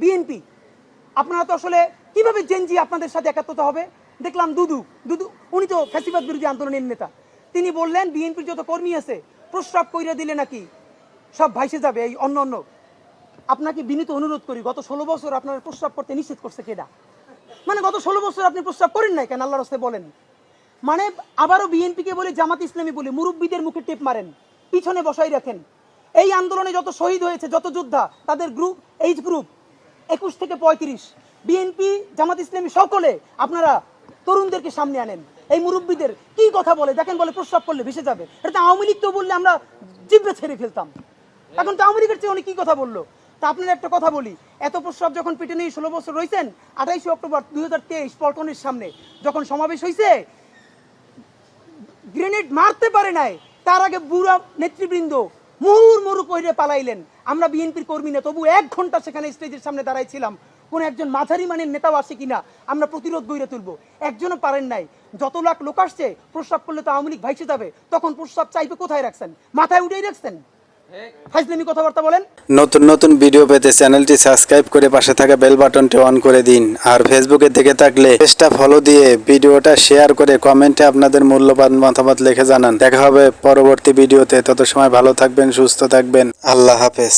BNP আপনারা তো আসলে কীভাবে জেনজি আপনাদের সাথে একাত্মতা হবে? দেখলাম দুদু দুদু, উনি তো ফ্যাসিবাদ বিরোধী আন্দোলনের নেতা। তিনি বললেন বিএনপির যত কর্মী আছে, প্রস্রাব কইরা দিলে নাকি সব ভাইসে যাবে এই অন্য অন্য। আপনাকে বিনীত অনুরোধ করি, গত ষোলো বছর আপনার প্রস্রাব করতে নিষেধ করছে কেডা? মানে গত ষোলো বছর আপনি প্রস্রাব করেন নাই কেন? আল্লাহ রস্তে বলেন। মানে আবারও বিএনপিকে বলে, জামাত ইসলামী বলে, মুরব্বীদের মুখে টেপ মারেন, পিছনে বসাই রাখেন। এই আন্দোলনে যত শহীদ হয়েছে, যত যোদ্ধা, তাদের গ্রুপ এইজ গ্রুপ একুশ থেকে পঁয়ত্রিশ। বিএনপি জামাত ইসলামী সকলে আপনারা তরুণদেরকে সামনে আনেন। এই মুরব্বীদের কি কথা বলে? দেখেন বলে প্রস্রাব করলে ভেসে যাবে। এটা তো আওয়ামী লীগ তো বললে আমরা জিব্বে ছেড়ে ফেলতাম। এখন তো আওয়ামী লীগের চেয়ে উনি কি কথা বলল? তা আপনার একটা কথা বলি। এত প্রস্রাব যখন পিটে নিয়ে ষোলো বছর রয়েছেন আঠাইশে অক্টোবর দুই হাজার তেইশ পল্টনের সামনে যখন সমাবেশ হয়েছে গ্রেনেড মারতে পারে নাই, তার আগে বুড়া নেতৃবৃন্দ মুহুর মরু কইরে পালাইলেন। আমরা বিএনপির কর্মী না, তবু এক ঘণ্টা সেখানে স্টেজের সামনে দাঁড়াইছিলাম। কোন একজন মাঝারি মানের নেতাও আসে কিনা, আমরা প্রতিরোধ গড়ে তুলবো। একজনও পারেন নাই। যত লাখ লোক আসছে, প্রস্রাব করলে তো আওয়ামী লীগ ভাইসে যাবে, তখন প্রস্রাব চাইবে কোথায় রাখছেন? মাথায় উঠেই রাখছেন? নতুন নতুন ভিডিও পেতে চ্যানেলটি সাবস্ক্রাইব করে পাশে থাকা বেল বাটনটি অন করে দিন। আর ফেসবুকে দেখে থাকলে পেজটা ফলো দিয়ে ভিডিওটা শেয়ার করে কমেন্টে আপনাদের মূল্যবান মতামত লিখে জানান। দেখা হবে পরবর্তী ভিডিওতে তত সময় ভালো থাকবেন, সুস্থ থাকবেন। আল্লাহ হাফেজ।